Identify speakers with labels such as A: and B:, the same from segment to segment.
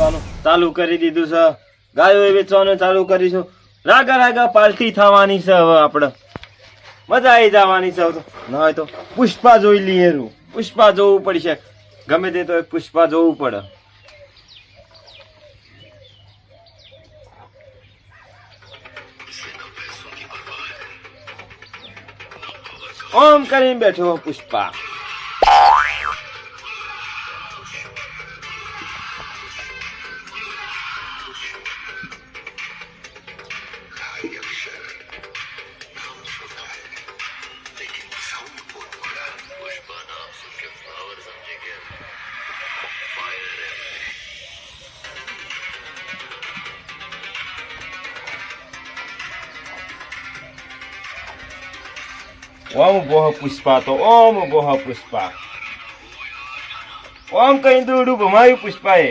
A: વેચવાનું ચાલુ કરી દીધું છે. ગાયો વેચવાનું ચાલુ કરીશું. રાગા રાગા પાલટી થવાની છે હવે આપણે. મજા આવી જવાની છે તો. હોય તો પુષ્પા જોઈ લઈએ પુષ્પા જોવું પડશે. ગમે તે તો પુષ્પા જોવું પડે. ઓમ કરીને બેઠો પુષ્પા. ઓમ ગોહ પુષ્પા તો ઓમ ગોહ પુષ્પા ઓમ કઈ દોડું ભમાયું પુષ્પાએ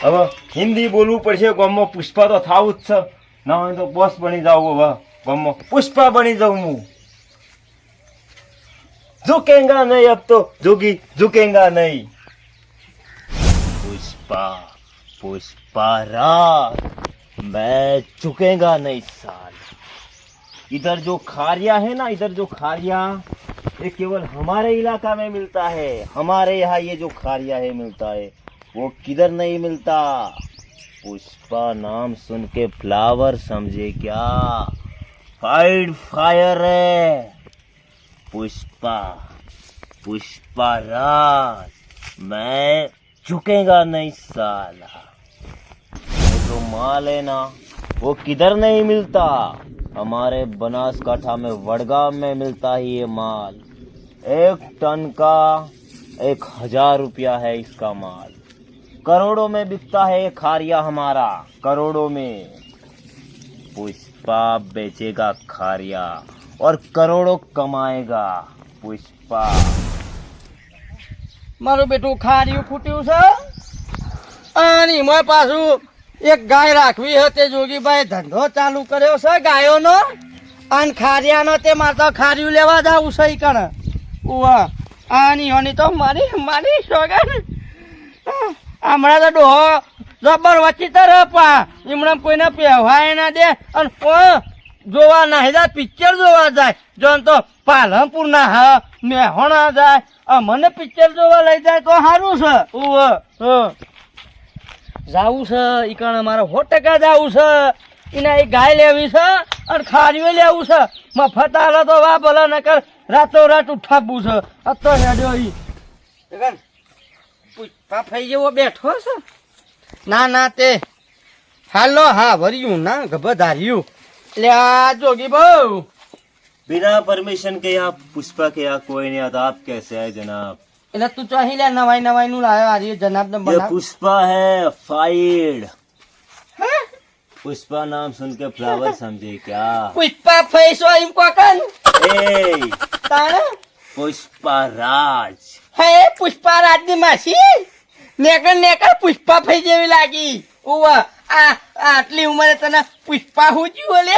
A: હવે હિન્દી બોલવું પડશે ગામમાં પુષ્પા તો થવું જ છે ના હોય તો બોસ બની જાવ હવે ગામમાં પુષ્પા બની જાઉં હું ઝુકેંગા નહીં અબ તો જોગી ઝુકેંગા નહીં પુષ્પા पुष्पा राज मैं झुकेगा नहीं साल। इधर जो खारिया है ना, इधर जो खारिया, ये केवल हमारे इलाका में मिलता है। हमारे यहाँ ये जो खारिया है मिलता है, वो किधर नहीं मिलता? पुष्पा नाम सुन के फ्लावर समझे क्या? फाइड फायर है। पुष्पा पुष्पा राज मैं झुकेगा नहीं साला। जो माल है ना, वो किधर नहीं मिलता? हमारे बनासकाठा में वडगांव में मिलता ही ये माल। एक टन का एक हज़ार रुपया है इसका माल। करोड़ों में बिकता है ये खारिया हमारा, करोड़ों में। पुष्पा बेचेगा खारिया और करोड़ों कमाएगा पुष्पा।
B: મારું બેટું ખાર્યું ખૂટ્યું છે. અને એમાં પાછું એક ગાય રાખવી હતી જોગીભાઈ ધંધો ચાલુ કર્યો છે ગાયોનો. અને ખારિયાનો તે મારે તો ખાર્યું લેવા જાવું છે કણ. ઉવા, આની હોની તો મારી મારી સોગન. હમણાં તો ડોહો જબર વચ્ચી તર પા. એમણે કોઈને પહેવાય ના દે. અને જોવા નાહી જાય, પિક્ચર જોવા જાય. જોન તો પાલનપુર ના હા મેહોણા જાય. આ મને પિક્ચર જોવા લઈ જાય તો સારું છે. જાવું છે ઈ કણ મારે સો ટકા જાવું છે. એને એ ગાય લેવી છે અને ખારીઓ લેવું છે. મફત આલે તો વા ભલા નકર રાતો રાત ઉઠાવવું છે. અત્તો હેડ્યો ઈ. જગન, જેવો બેઠો છે? ના ના તે હાલો હા વર્યું ના ગભધાર્યું લે આ જોગી બહુ.
A: बिना परमिशन के यहाँ पुष्पा के यहाँ कोई नहीं आता आप कैसे आए जनाब
B: એટલે તું ચાહી લે નવાઈ નવાઈ નું લાયો આજે જનાબ ને
A: ये
B: બના
A: पुष्पा है फाइड पुष्पा नाम सुन के फ्लावर समझे क्या
B: પુષ્પા ફેસો એમ કોકન
A: ए
B: તાણે
A: पुष्पा राज
B: હે પુષ્પા રાજની માસી નેકર નેકર પુષ્પા ફઈ જેવી લાગી ઉવા આ આટલી ઉંમરે તને પુષ્પા હું જ્યું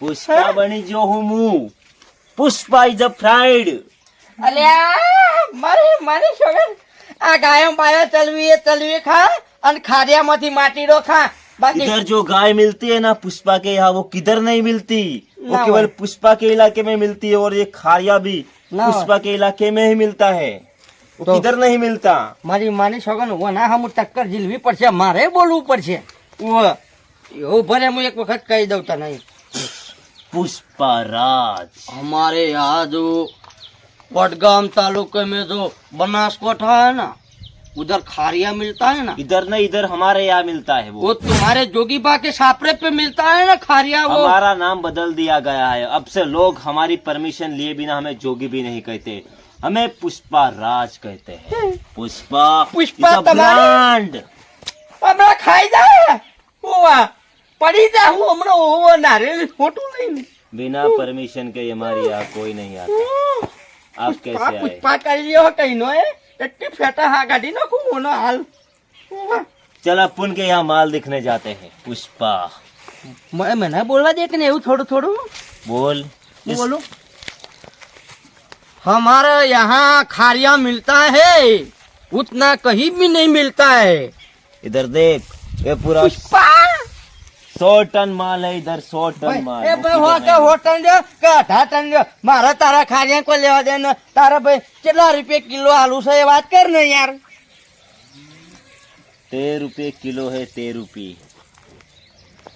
B: લે
A: पुष्पा बनी जो हूँ मुंह पुष्पा इज अ फ्राइड
B: અલ્યા મારી મારી છોકર આ ગાયો બાયો ચલવી એ ચલવી ખા અને ખાડિયામાંથી માટીડો ખા બાકી
A: इधर जो गाय मिलती है ना पुष्पा के यहाँ वो किधर नहीं मिलती वो
B: ना
A: केवल
B: भाई।
A: पुष्पा के इलाके में मिलती है और ये खारिया भी
B: ना
A: पुष्पा के इलाके में ही मिलता है वो
B: तो-
A: किधर नहीं मिलता
B: મારી માની છોકર ઓના હમ ટક્કર ઝીલવી પડશે મારે બોલવું પડશે ઓ એવું ભલે હું એક વખત કહી દઉં તને
A: पुष्पा राज
B: हमारे यहाँ जो वडगाम तालुके में जो बनासकोठा है ना उधर खारिया मिलता है ना?
A: इधर नहीं इधर हमारे यहाँ मिलता है
B: वो।
A: वो
B: तुम्हारे जोगीबा के सापरे पे मिलता है ना खारिया वो?
A: हमारा नाम बदल दिया गया है। अब से लोग हमारी परमिशन लिए बिना हमें जोगी भी नहीं कहते। हमें पुष्पा राज कहते हैं। पुष्पा
B: पुष्पा
A: is a
B: तुम्हारे-
A: brand.
B: હમણાં ખાઈ જાય ઓવા પડી જા હું હમણાં ઓવો નારિયેળ ફોટું લઈને
A: बिना परमिशन के हमारे यहाँ कोई नहीं आता आप कैसे आए
B: પુષ્પા કરી લ્યો કઈ નો એ એટલી ફેટા હા કાઢી નાખું ઓનો હાલ ઓવા.
A: चल अपन के यहाँ माल दिखने जाते हैं पुष्पा
B: મ- મને બોલવા દે કે ને એવું થોડું થોડું
A: बोल
B: હું
A: इस-
B: બોલું हमारे यहाँ खारिया मिलता है उतना कहीं भी नहीं मिलता है
A: इधर देख ये पूरा
B: पुष्पा
A: सौ टन माल है इधर सौ टन माल
B: એ ભાઈ હો કે હો ટન દે કે અઢાર ટન દે મારા તારા ખારિયા કોઈ લેવા દે ને તારા ભાઈ કેટલા રૂપિયા કિલો આલુ છે એ વાત કર ને યાર
A: तेरह रुपए किलो है तेरह रुपये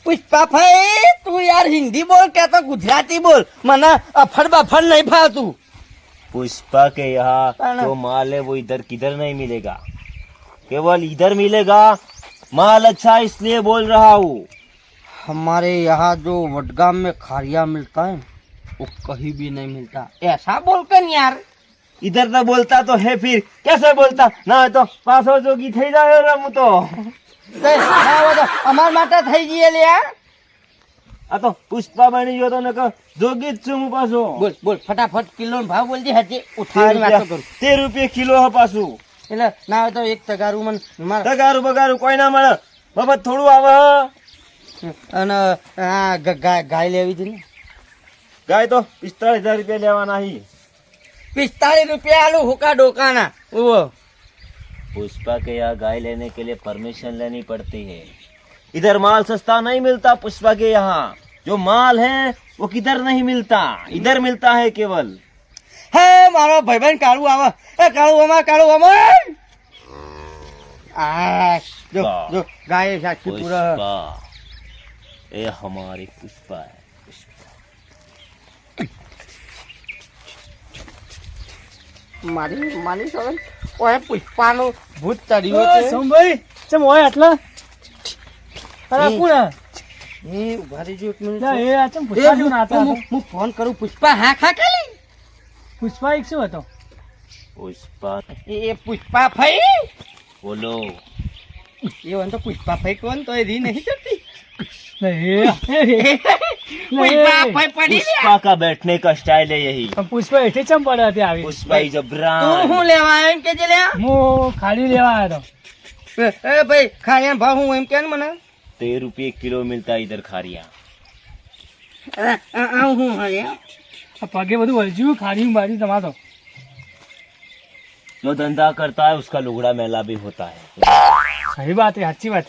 B: પુષ્પા ભાઈ તું યાર હિન્દી બોલ કે તો ગુજરાતી બોલ મને અફડ બફડ નહીં ફાવતું
A: पुष्पा के यहाँ
B: है ना?
A: जो माल है वो इधर किधर नहीं मिलेगा केवल इधर मिलेगा माल अच्छा इसलिए बोल रहा हूँ
B: हमारे यहाँ जो वडगाम में खारिया मिलता है वो कहीं भी नहीं मिलता ऐसा बोल कर यार
A: इधर तो बोलता तो है फिर कैसे बोलता ना तो पासो जोगी થઈ જાય રમું તો
B: તે આ બધો અમાર માટે થઈ જઈએ લ્યા
A: આ તો પુષ્પા બની ગયો તો ને કે જોગી જ છું હું પાછો
B: બોલ બોલ ફટાફટ કિલો નો ભાવ બોલજે હજી ઉઠાવાની વાતો કરું
A: તેર રૂપિયા કિલો હે પાછું
B: એટલે ના હોય તો એક તગારું મને મારે
A: તગારું બગારું કોઈ ના મળે મફત થોડું આવે હે.
B: અને આ ગ- ગાય ગાય લેવી હતી ને
A: ગાય તો પિસ્તાળીસ હજાર રૂપિયા લેવાના હી
B: પિસ્તાલીસ રૂપિયા આલુ હુકા ડોકાના ઓવો
A: पुष्पा के यहाँ गाय लेने के लिए परमिशन लेनी पड़ती है इधर माल सस्ता नहीं मिलता पुष्पा के यहाँ जो माल है वो किधर नहीं मिलता इधर मिलता है केवल
B: હે મારો ભાઈબંધ કાળુ આવે એ કાળુ અમાર કાળુ અમાર આ જો
A: વાહ.
B: જો ગાય સાક્ષી પૂરા
A: पुष्पा ये हमारी पुष्पा है
B: મારી માની સોગન ઓય પુષ્પાનું ભૂત ચડ્યું
C: ઓય,
B: છે
C: સોમભાઈ ચમ હોય આટલા અરે
B: એ.
C: કોણ આ?
B: એ ઉભા રહેજો એક મિનિટ
C: લા, એ આ ચમ
B: એ
C: પુષ્પા
B: હું-
C: જેવું નાતા
B: હું-
C: હતા.
B: હું ફોન કરું પુષ્પા હા ખા કેલી
C: પુષ્પા એક શું હતો
A: पुष्पा
B: એ એ પુષ્પા ભાઈ
A: बोलो
B: એ વન તો પુષ્પા ભાઈ કોણ તો એ રી નહીં
A: पुष्पા का बैठने का स्टाइल है यही
C: પણ પુષ્પા હેઠે ચમ પડે હતી આવી
A: पुष्पा इज अ
B: તું
A: ब्रांड
B: હું લેવા આવ્યો એમ કે જે લ્યા
C: હું ખાલી લેવા આવ્યો હતો
B: એ એ ભાઈ ખાયા ભાવ હું એમ કે ને મને
A: तेरह रुपये किलो मिलता है इधर खारिया
B: આ- આ આ હું હે
C: આ પગે બધું વળજ્યું ખાલી બાજુ તમારો
A: जो धंधा करता है उसका लुगड़ा मेला भी होता है
C: સહી વાત है સાચી વાત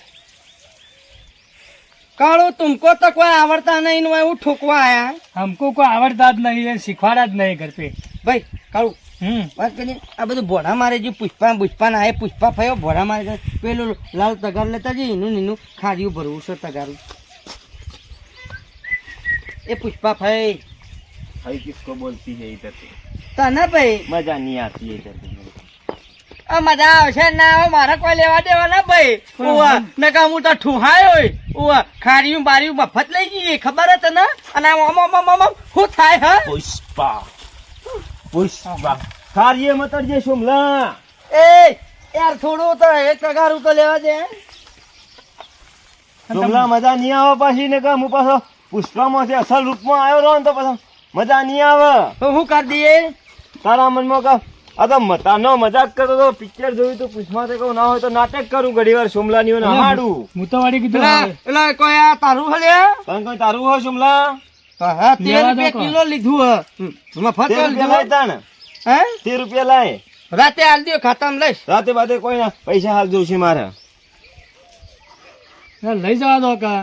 B: કાળો તુમકો તો કોઈ આવડતા નહીં ને હું ઠોકવા આયા
C: हमको કોઈ આવડતા જ નહીં અને શીખવાડા જ નહીં ઘર પે
B: ભાઈ કાળું
C: હમ
B: વાત કરીએ આ બધું ભોળા મારે જે પુષ્પા પુષ્પા ના એ પુષ્પા ફયો ભોળા મારે છે. પેલું લાલ તગાર લેતા જઈએ એનું ને એનું ખારીયું ભરવું છે તગારું એ પુષ્પા ફઈ
A: भाई किसको बोलती है इधर से
B: તને ભાઈ
A: मजा नहीं आती है इधर से
B: આ મજા આવશે ના આવે મારે કોઈ લેવા દેવા ના ભાઈ
C: પણ
B: ઉવા
C: આમ-
B: નકા હું તો ઠુહાય હોય ઉવા ખારીયું બારીયું મફત લઈ જઈએ ખબર હે તને? અને આમ આમ આમ શું થાય હે?
A: પુષ્પા. પુષ્પા. ખારીએ મતરજે શુમલા.
B: એ યાર થોડું તો એક ટકારું તો લેવા દે
A: શુમલા મજા નહીં આવે પાછી ને હું પાછો પુષ્પામાં છે અસલ રૂપમાં આવ્યો રહો તો પાછો મજા નહીં આવે.
B: તો હું કરી દઈએ?
A: તારા મનમાં કહું આ તો મતાનો મજાક કરતો તો પિક્ચર જોયું તો પૂછમાં કહું ના હોય તો નાટક કરું ઘડી વાર શુમલાની હોય ને હાડું
C: હું તો વાળી કીધું
B: એટલે કોઈ આ તારું હલે
A: પણ કોઈ તારું હોય શુમલા?
B: હા તેર રૂપિયા કિલો લીધું હે. મફત
A: તેર તાણ.
B: હે?
A: તેર રૂપિયા લાય.
B: રાતે હાલ દો ખાતામાં લઈશ.
A: રાતે બાદે કોઈ ના પૈસા હાલ દઉં છે મારે
C: લઈ જવા દો કા.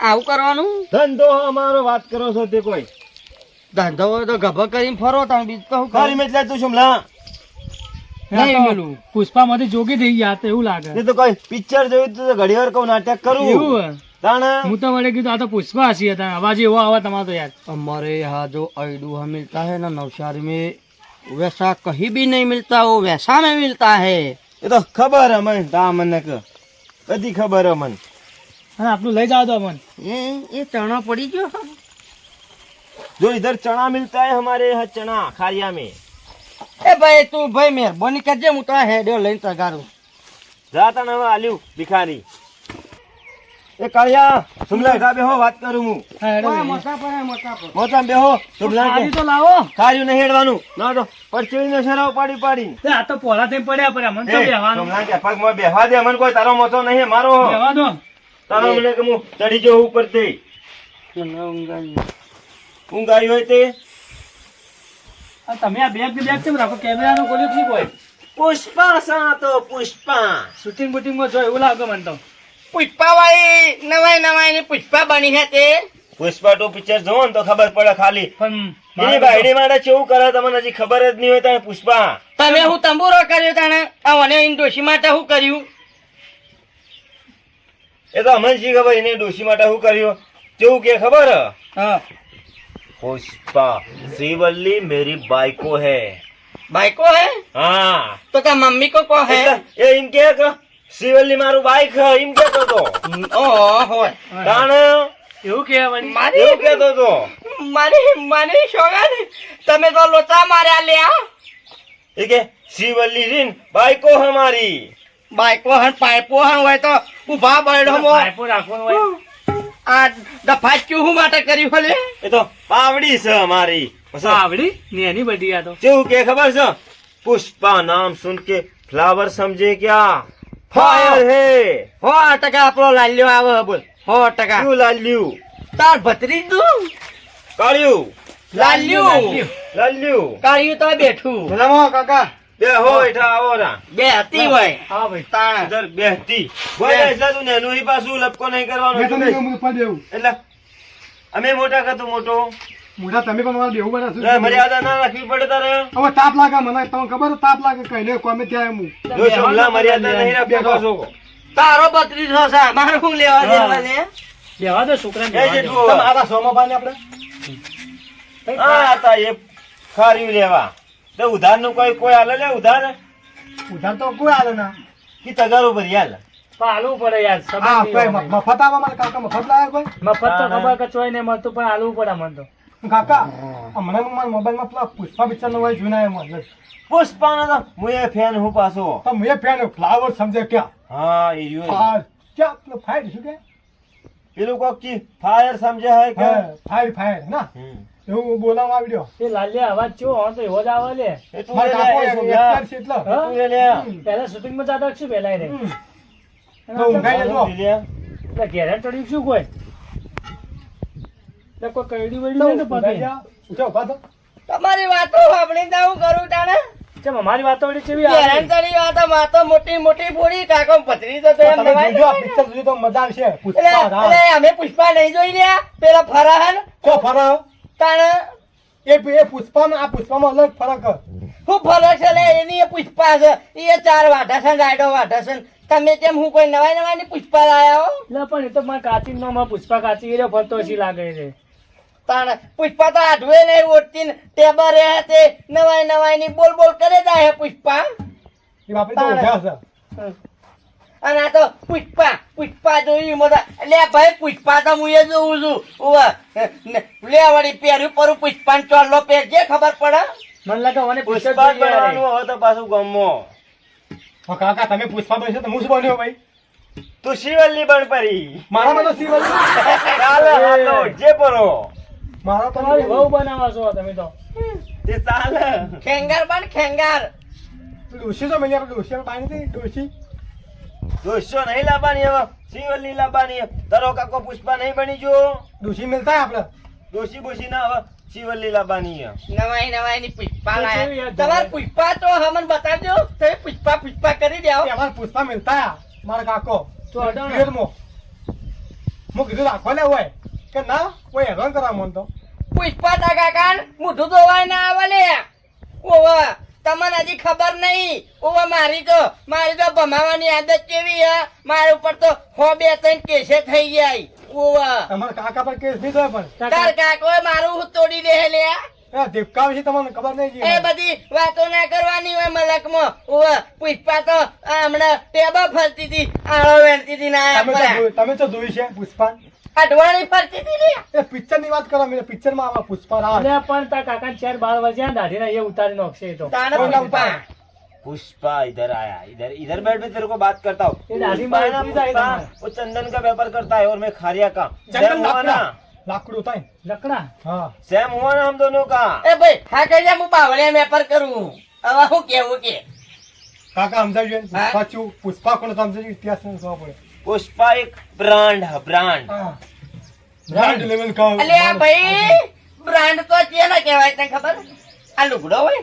B: આવું કરવાનું?
A: ધંધો અમારો વાત કરો છો તે કોઈ.
B: ધંધો હોય તો ગભા કરીને ફરો તમે બીજું તો કરી?
A: એટલે તું શમલા.
B: નહીં પેલું
C: પુષ્પામાંથી જોગી થઈ ગયા એવું લાગે.
A: એ તો કોઈ પિક્ચર જોયું તો ઘડી વાર કહું નાટક કરું.
C: એવું હું તો વડે કીધું આ તો પુષ્પા હસી અવાજ એવો આવે તમારો યાર.
B: અમારે હા જો આઈડુ હમ મિલતા હે ના નવસારી મેં વૈસા કહી ભી નહીં મિલતા હો વૈસા મેં મિલતા હે.
A: એ તો ખબર અમને તા મને બધી ખબર અમને.
C: હા આપનું લઈ જાવ તો અમને.
B: એ એ ચણો પડી ગયો.
A: जो इधर चना मिलता है हमारे यहाँ चना खारिया में
B: ए भाई तू भाई मेहरबानी करजे હું તો આ હેડ્યો લઈને તગારું
A: જાતા ને હવે આલ્યું ભિખારી એ કાળિયા સુમલા હેઠા બેહો વાત કરું હું
C: હા, હેડો
B: ઓય,
C: લઈ
B: મોટા પર મોટા પર
A: મોટા બેહો સુમલા
C: જાઓ. તો લાવો
A: ખાર્યું નહીં હેડવાનું ના તો પરચેવી નો શરાવ પાડી પાડી
C: તે આ તો પોળા થઈને પડ્યા પડ્યા મને તો
A: એ,
C: બેહવાનું
A: સુમલા કે પગમાં બેહવા દે મને કોઈ તારો મોતો નહીં મારો
C: બેહવા દો
A: તારો મને કે હું ચડી જાઉં ઉપર થી
B: મને ઊંઘ આવી.
A: ઊંઘ આવી હોય તે?
C: તમે આ બેગ બેગ કેમ રાખો? કેમેરાનો ખોલ્યું શું હોય?
A: પુષ્પા સા તો પુષ્પા.
C: શૂટિંગ બુટિંગમાં જો એવું લાગે મને તો.
B: પુષ્પા વાળી નવાય નવાઈ ની પુષ્પા બની છે તે.
A: પુષ્પા ટુ પિક્ચર જોવો ને તો ખબર પડે ખાલી.
C: પણ
A: એની બાયડી માટે કેવું કરે તમને હજી ખબર જ નહીં હોય તો પુષ્પા.
B: તમે હું તંબુરો કર્યો તાણે? આ મને ઈન ડોશી માટે શું કર્યું?
A: એ તો અમે શી ખબર એને ડોશી માટે શું કર્યું. કેવું કે ખબર?
B: હા.
A: પુષ્પા शिवल्ली मेरी
B: बाइको है।
A: बाइको
B: है? हाँ। तो क्या मम्मी को
A: को है? ये इनके का શ્રીવલ્લી મારું બાઈક હે એમ કેતો તો
B: ઓ હોય
A: તાણ
C: એવું કહેવાય
B: મારી
A: એવું કેતો તો।
B: મારી મારી સોગન તમે તો લોચા માર્યા લ્યા
A: એ કે શ્રીવલ્લી રીન બાઈકો હમારી. મારી
B: બાઈકો હન પાઇપો હન હોય તો ઊભા બળડો મો.
C: પાઇપો રાખવાનો હોય.
B: આ દફાચ્યું હું માટે કર્યું હલે?
A: એ તો પાવડી છે મારી
C: પાવડી? આવડી ને એની બધી આ તો.
A: કેવું કે ખબર છે? પુષ્પા નામ સુન કે ફ્લાવર સમજે ક્યા? ફાયર હે.
B: હો ટકા આપણો લાલ્યો આવે બોલ. હો ટકા.
A: શું લાલ્યું?
B: તાર ભત્રીજું
A: કાળ્યું.
B: લાલ્યું.
A: લાલ્યું.
B: કાળ્યું તો બેઠું.
C: કાકા.
A: બે હો હેઠા આવો રા
B: બે હતી હોય.
C: હા ભાઈ.
B: તાણ.
A: ધર બે હતી. બોલે એટલે તું નેનું ઈ પાછું લપકો નહીં કરવાનો
D: મેં તમને
A: તું
D: પા દેવું.
A: એટલે અમે મોટા કે મોટો?
D: મોટા તમે પણ મારા દેવું બના
A: એટલે મર્યાદા ના રાખવી પડે તારે.
D: હવે તાપ લાગે મને તમને ખબર તાપ લાગે કઈ નહીં કોમે ત્યાં હું.
A: જો શમલા મર્યાદા નહીં રાખતો છો
B: તારો ભત્રીજો છે મારું હું લેવા દેવા લે?
C: લેવા દો બેવા દો.
A: જેટલું
D: તમે આવા સોમાભાઈ આપણે?
A: હા તા એ ખાર્યું લેવા. તો ઉધારનું કોઈ કોઈ હાલે લે ઉધાર?
D: ઉધાર તો કોઈ આલે ના.
A: કે તગારો ભરી હાલ
C: પણ હાલવું પડે યાર.
D: મફત આવા મારા કાકા મફત લાગે કોઈ?
C: મફત તો ખબર કે ચોય નહીં મળતું પણ હાલવું પડે મને તો.
D: કાકા હમણાં હું મારા મોબાઈલમાં પેલા પુષ્પા પિક્ચર નો હોય જોઈને આવ્યો
A: પુષ્પા નો હું એ ફેન હું પાછો.
D: તો મેં ફેન ફ્લાવર સમજે ક્યાં?
A: હા એ રહ્યું.
D: ક્યાં પેલો ફાયર શું કે?
A: પેલું કોક કી ફાયર સમજે હે કે?
D: ફાયર ફાયર ના. એવું બોલાવવા આવડ્યો
C: એ લાલ્યા અવાજ ચો હોય તો એવો જ આવે લે.
A: એ તું
D: મારા
A: લે,
D: કાકો
A: એ
D: એક-
A: છોકરા.
D: એક છે એટલે.
A: તું લે. લે.
C: પહેલા શૂટિંગમાં જાતા શું પહેલા રે. એટલે ઘેરે ચડ્યું શું કોઈ એટલે કોઈ કઈડી વડી ને પગે
D: ઉઠો, ઊભા
B: તમારી વાતો સાંભળીને તો હું કરું તાણે?
C: ચમ અમારી વાતો વળી કેવી
B: કરી વાતો માતો મોટી મોટી પૂરી કાકો પથરી તો એમ
D: તમે
B: નવાઈ
D: જોજો, પિક્ચર જોજો તો મજા આવશે. પુષ્પા
B: અરે અમે પુષ્પા નહીં જોઈ રહ્યા. પેલા ફરાહન.
D: કો ફરક
B: તાણે
D: એ એ પુષ્પામાં આ પુષ્પામાં અલગ ફરક
B: શું ફરક છે લે? એની એ પુષ્પા છે. એ ચાર વાઢા છે ગાયડો વાઢા છે તમે કેમ હું કોઈ નવા નવા ની પુષ્પા લાયા હો?
C: લે પણ એ તો મારા કાચી નો માં પુષ્પા કાચી રહ્યો ફરતો હજી લાગે છે?
B: તાણ પુષ્પા તો આઢવે નહીં ઓળતી ટેબર રહે તે નવાઈ નવાઈ ની બોલ બોલ કરે જાય પુષ્પા.
D: એ બાપરે તો ઉઠ્યા છે.
B: અને આ તો પુષ્પા પુષ્પા જોયું મજા લે ભાઈ પુષ્પા તો હું એ જોઉં છું. લે વળી પહેર્યું પરું પુષ્પા ચોલ્લો પહેરજે ખબર પડે?
C: મને લાગે મને જ
A: બનવાનું હવે તો પાછું ગમો.
D: કાકા તમે પુષ્પા બનશો તો હું શું બન્યો ભાઈ?
A: તું શિવલ્લી બન પરી.
D: મારા તો શિવલ્લી?
A: ચાલે હાલો જે પરો.
D: મારા તો
C: તમારી વહુ બનાવો છો તમે તો.
A: તે ચાલે.
B: ખેંગાર બન ખેંગાર.
D: ડોશી તો મળી આપણે ડોશી પાણી ડોશી?
A: દોસ્તો નહીં લાવવાની હવે. શિવલ્લી લાવવાની. તારો કાકો પુષ્પા નહીં બની જો.
D: દોષી મિલતા આપણે
A: દોષી બોષી ના હવે શિવલ્લી લાવવાની
B: નવાઈ નવાઈ ની પુષ્પા લાયા. તમાર? પુષ્પા તો હમન બતાવજો. તમે પુષ્પા પુષ્પા કરી દેવો
D: અમારે પુષ્પા મિલતા મારા કાકો.
C: ને.
D: પિરિયડમાં. હું. કીધું રાખવા ને હોય કે ના કોઈ હેરાન કરવા મન તો.
B: પુષ્પા તા કાકા મોઢું ધોવાય ના આવે લે ઓવા. તમને હજી ખબર નહીં. ઓવા મારી તો મારી તો ભમાવાની આદત કેવી હે? મારા ઉપર તો હો બે ત્રણ કેસે થઈ ગયા ઓવા
D: તમાર કાકા પર કેસ નહીં પણ?
B: તાર કાકો. મારું તોડી દે લે.
D: એ વિશે તમને ખબર નહીં
B: એ બધી વાતો ના કરવાની હોય મલકમાં. ઓવા પુષ્પા તો હમણાં ટેબા ફરતી હતી આળો વેણતી હતી ના
D: તમે તો જોઈ- તમે તો જોઈ છે પુષ્પા
B: અડવાણી ફરતી હતી ને
D: એ પિક્ચર ની વાત કરો મેં પિક્ચર માં આવા પુષ્પા રાજ
C: એટલે પણ તાર કાકા ચાર બાર વાગ્યા દાઢીના એ ઉતારી નાખશે એ તો
B: તાને
D: કોઈના
B: પુષ્પા
A: पुष्पा इधर आया इधर इधर बैठ मैं तेरे को बात करता हूँ
C: ये दाढ़ी
A: पुष्पा है ना,
C: मारती जाए
A: पुष्पा,
C: तुम्हारे।
A: वो चंदन का व्यापार करता है और मैं खारिया का
D: ચંદન
A: सेम हुआ
D: લાકડા
A: ना
D: લાકડું થાય ને.
C: લકડા
D: હા
A: सेम हुआ ना हम दोनों का
B: એ ભાઈ હા કઈ હું બાવળિયા વેપાર કરું હવે હું કેવું કે
D: કાકા સમજાવજો ને.
B: હા?
D: પુષ્પા શું પુષ્પા કોણ સમજાવજો ઇતિહાસ ને ખબર પડે
A: પુષ્પા એક બ્રાન્ડ
D: બ્રાન્ડ. બ્રાન્ડ લેવલ કા
B: અલે આ ભાઈ બ્રાન્ડ તો છે ને કહેવાય તને ખબર? આ લુગડો હોય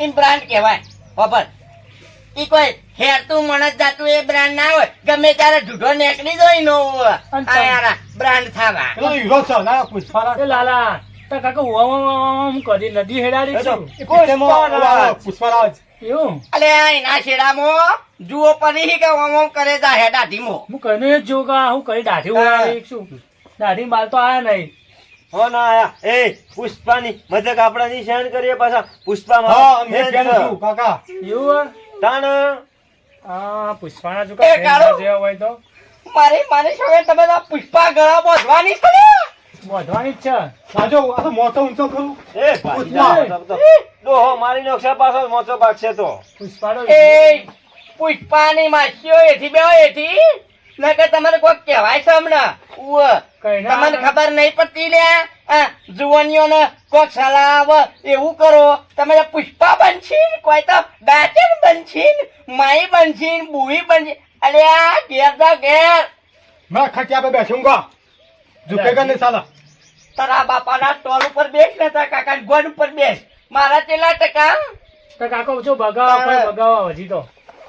B: એ બ્રાન્ડ કહેવાય. ખબર? ઈ કોઈ હેર તું મણસ જાતું એ બ્રાન્ડ ના હોય. ગમે ત્યારે ઢૂઢો નેકડી જોઈ નો આયારા બ્રાન્ડ થાવા.
D: તો હીરો છો ના પુષ્પાલા
C: એ લાલા તો કાકા હું કરી નદી હેડાડી છું.
D: પુષ્પારાજ.
C: એવું
B: અલે એના શેડામાં જુઓ પડી કે ઓમ ઓમ કરે જા હેડા ધીમો
C: હું કઈને જ જોઉં હું કઈ દાઢી ઉડાડી શું? દાઢી માલ તો આયા નહીં.
A: હો ના આયા. એ પુષ્પાની મજાક આપણાની સહન કરીએ પાછા. પુષ્પા
D: હા અમે બેન છું. કાકા.
C: એવું
A: તાણ?
C: આ પુષ્પાના જો જેવા હોય તો.
B: મારી મારી સગે તમે પુષ્પા ગળા બોધવાની છે
C: મોઢવાની જ છે.
D: સાજો
B: તમને ખબર નહીં પડતી લ્યા? જુવાનીઓને કોક સલાહ એવું કરો. તમે પુષ્પા બનશીન કોઈ તો દાચન બનશીન માઈ બનશીન બુહી બનશીન. અલ્યા ઘેર તો ઘેર.
D: મેં ખટિયા બેસું બેસુંગા ઝુકે કે સાલા.
B: તારા બાપાના ટોલ ઉપર બેસ ને તારા કાકા ગોડ ઉપર બેસ. મારા ચેલા ટકા?
C: તો કાકો જો ભગાવા ભગાવા હજી તો.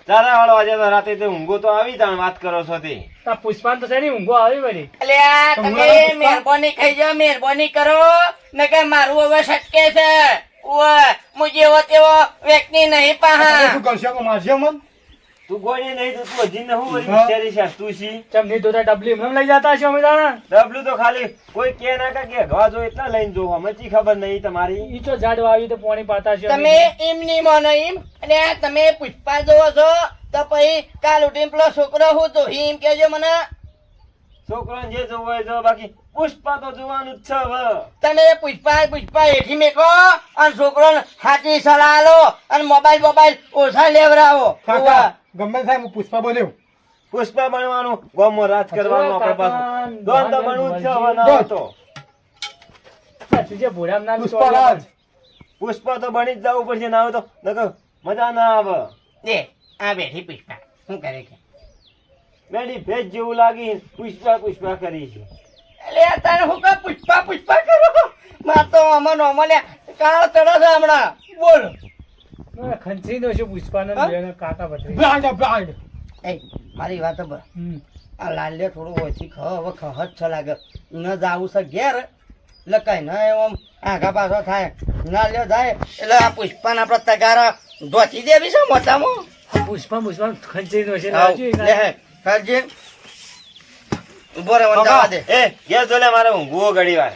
A: તારા વાળો આજે તો રાતે તે ઊંઘો તો આવી તાણ વાત કરો છો તે.
C: તા પુષ્પાન તો શેની ઊંઘો આવી
B: બની આ તમે મહેરબાની કહી જાઓ મહેરબાની કરો. ને નકે મારું હવે શક્ય છે. ઓ મુજે હો તેવો વ્યક્તિ નહીં પાહા.
D: શું કરશે? કો મારશે મન?
A: તું કોઈ નહીં તો તું હજી હું વિચારી છે તું છી
C: ચમ નહીં ધોતા ડબલી એમને લઈ જતા છો અમે તાણા
A: ડબલું તો ખાલી કોઈ કે ના કે ઘવા જો એટલા લઈને જો મચી ખબર નહીં તમારી?
C: ઈ તો જાડવા આવી તો પોણી પાતા છે
B: તમે એમ નહીં માનો એમ. અને તમે પુષ્પા જોવો છો તો પછી કાલ ઉઠીને પેલો છોકરો હું તો એમ કેજો મને.
A: છોકરાને જે જોવું હોય જો બાકી પુષ્પા તો જોવાનું જ છે હવે.
B: તમે પુષ્પા પુષ્પા એથી મેકો અને છોકરોને હાથી સલાહ લો અને મોબાઈલ મોબાઈલ ઓછા લેવરાવો
D: ગમે સાહેબ પુષ્પા બોલ્યો.
A: પુષ્પા બનવાનું ગોમો રાજ કરવાનું આપણે પાછું દોન તો બનવું જ છે હવે ના તો.
C: તુજે ભોળામ નામ
D: પુષ્પારાજ
A: પુષ્પા તો બની જ જવું પડશે ના તો નકર મજા ના આવે.
B: દે આ બેઠી પુષ્પા. શું કરે છે?
A: મેડી ભેજ જેવું લાગી પુષ્પા પુષ્પા કરી છે.
B: એટલે તારે હું કા પુષ્પા પુષ્પા કરો? માર તો અમન અમલે કાળ ચડે છે હમણાં. બોલ.
C: ખંચી દો છું પુષ્પાને કાકા બતરી
D: બ્રાન્ડ બ્રાન્ડ.
B: એ મારી વાત સાંભળ. આ લાલ્ય થોડું ઓછી ખ હવે ખહત છે લાગે. ન જાવું છે ઘેર લકાય કઈ ન એમ આગા પાછો થાય. ના લ્યો થાય એટલે આ પુષ્પાને આપણે તગારા ધોતી દેવી છે મોટામાં.
C: પુષ્પા પુષ્પા ખંચી દો છે.
B: આવ,
C: લાવજો એ
B: લે હે, કરજે. ઊભો રે મને જવા દે.
A: એ ગેસ જોલે મારે ઊંઘવો ઘડી વાર.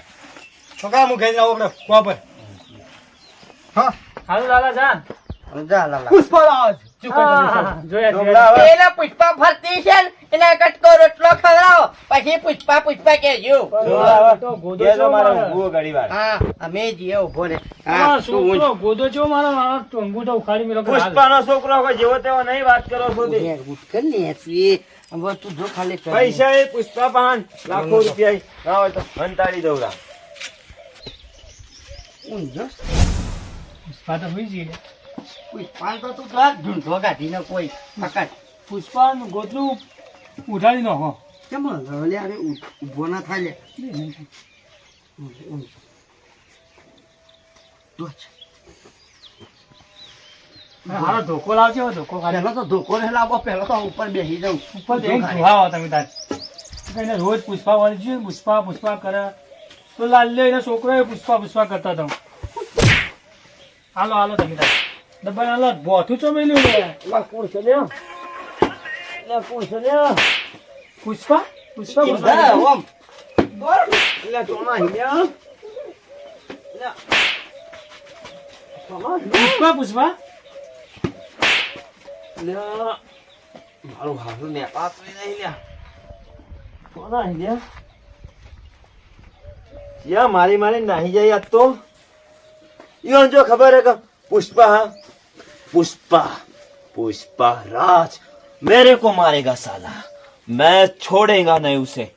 D: છોકરા હું ઘેર જાવ આપણે કુવા પર. હા.
C: હાલો લાલા જાન.
B: જા લાલા.
D: પુષ્પારાજ.
B: પુષ્પા ફરતી છે એને કટકો રોટલો ખવડાવો. પછી પુષ્પા પુષ્પા કેજો
A: ડોમડા હવે
C: તો ગોદો
A: ગેસ
C: છો
A: મારે
C: મારે.
A: ઊંઘવો ઘડી વાર.
B: હા અમે જઈએ ઊભો રે
C: આ
B: હા તું ઊંઘ.
C: છોકરો ગોદો છો મારો મારો ટોંગું તો ઉખાડી મેલો
A: પુષ્પાનો છોકરો જેવો તેવો નહીં વાત કરો છો
B: હવે તું જો ખાલી.
A: પૈસા એ પુષ્પા પાન લાખો રૂપિયા ના હોય તો હંતાડી દઉં
B: ઊંઘ જો.
C: પુષ્પા તો હોઈ જઈએ
B: પુષ્પા તો તું તો ઢૂંઢો કાઢીને કોઈ પકડ.
C: પુષ્પા ગોદલું ઉઠાડી નો હો
B: કેમ લે અરે ઊભો ના થાય લે તો. છે.
C: હારો ધોકો લાવજો ધોકો
B: પહેલો તો ધોકો ને લાવો પહેલો તો ઉપર બેસી જાઉં.
C: ઉપર તમે તાર. રોજ પુષ્પા વાળી જોઈએ પુષ્પા પુષ્પા કરે. તો લાલ્યો એનો છોકરો પુષ્પા પુષ્પા કરતા હતો. હાલો હાલો તમે તાર. ડબ્બા હાલો બોથું છો. મેલ્યું લે કોણ છે લે કોણ છે લે પુષ્પા? પુષ્પા પુષ્પા.
B: ઓમ.
A: હિલ્યા
C: પુષ્પા પુષ્પા.
A: મારું હારું ને પાસ નહીં લ્યા
C: કોના હિલ્યા
A: યા મારી મારી નાહી જાય આજ તો યો જો ખબર હે કે પુષ્પા હા पुष्पा पुष्पा राज मेरे को मारेगा साला मैं छोड़ेगा नहीं उसे